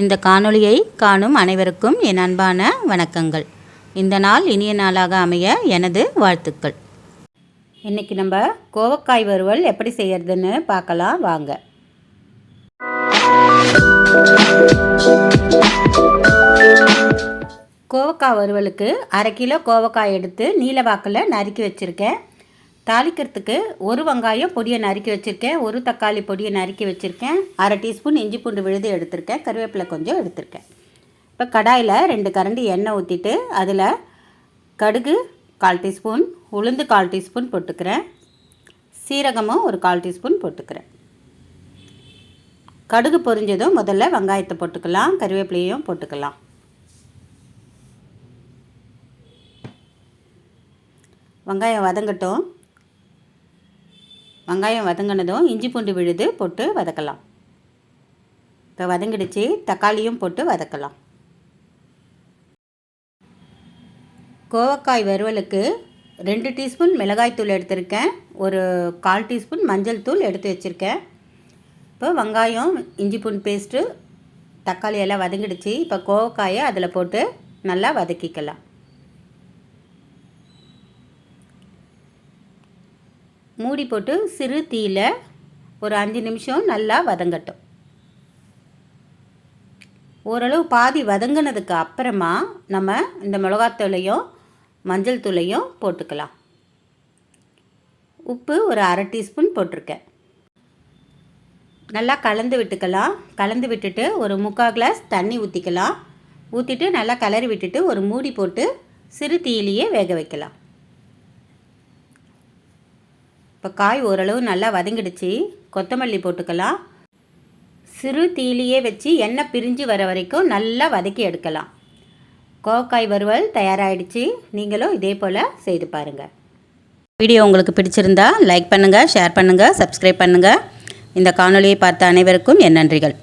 இந்த காணொளியை காணும் அனைவருக்கும் என் அன்பான வணக்கங்கள். இந்த நாள் இனிய நாளாக அமைய எனது வாழ்த்துக்கள். இன்றைக்கி நம்ம கோவக்காய் வறுவல் எப்படி செய்யறதுன்னு பார்க்கலாம் வாங்க. கோவக்காய் வறுவலுக்கு அரை கிலோ கோவக்காய் எடுத்து நீல வாக்கில் நறுக்கி வச்சுருக்கேன். தாளிக்கிறதுக்கு ஒரு வெங்காயம் பொடியை நறுக்கி வச்சுருக்கேன். ஒரு தக்காளி பொடியை நறுக்கி வச்சுருக்கேன். அரை டீஸ்பூன் இஞ்சி பூண்டு விழுது எடுத்திருக்கேன். கருவேப்பிலை கொஞ்சம் எடுத்திருக்கேன். இப்போ கடாயில் ரெண்டு கரண்டி எண்ணெய் ஊற்றிட்டு அதில் கடுகு கால் டீஸ்பூன் உளுந்து கால் டீஸ்பூன் போட்டுக்கிறேன். சீரகமும் ஒரு கால் டீஸ்பூன் போட்டுக்கிறேன். கடுகு பொரிஞ்சதும் முதல்ல வெங்காயத்தை போட்டுக்கலாம். கருவேப்பிலையும் போட்டுக்கலாம். வெங்காயம் வதங்கட்டும். வெங்காயம் வதங்கினதும் இஞ்சி பூண்டு விழுது போட்டு வதக்கலாம். இப்போ வதங்கிடுச்சு தக்காளியும் போட்டு வதக்கலாம். கோவக்காய் வறுவலுக்கு ரெண்டு டீஸ்பூன் மிளகாய்த்தூள் எடுத்திருக்கேன். ஒரு கால் டீஸ்பூன் மஞ்சள் தூள் எடுத்து வச்சுருக்கேன். இப்போ வெங்காயம் இஞ்சி பூண்டு பேஸ்ட்டு தக்காளி எல்லாம் வதங்கிடுச்சு. இப்போ கோவக்காயை அதில் போட்டு நல்லா வதக்கிக்கலாம். மூடி போட்டு சிறு தீயில் ஒரு அஞ்சு நிமிஷம் நல்லா வதங்கட்டும். ஓரளவு பாதி வதங்கினதுக்கு அப்புறமா நம்ம இந்த மிளகாத்தூளையும் மஞ்சள் தூளையும் போட்டுக்கலாம். உப்பு ஒரு அரை டீஸ்பூன் போட்டிருக்கேன். நல்லா கலந்து விட்டுக்கலாம். கலந்து விட்டுட்டு ஒரு முக்கால் கிளாஸ் தண்ணி ஊற்றிக்கலாம் ஊற்றிட்டு நல்லா கலரி விட்டுட்டு ஒரு மூடி போட்டு சிறு தீயிலேயே வேக வைக்கலாம். இப்போ காய் ஓரளவு நல்லா வதங்கிடுச்சு. கொத்தமல்லி போட்டுக்கலாம். சிறு தீயிலேயே வச்சு எண்ணெய் பிரிஞ்சு வர வரைக்கும் நல்லா வதக்கி எடுக்கலாம். கோக்காய் வறுவல் தயாராகிடுச்சு நீங்களும் இதே போல் செய்து பாருங்கள் வீடியோ உங்களுக்கு பிடிச்சிருந்தா லைக் பண்ணுங்கள் ஷேர் பண்ணுங்கள் சப்ஸ்கிரைப் பண்ணுங்கள் இந்த காணொலியை பார்த்த அனைவருக்கும் என் நன்றிகள்.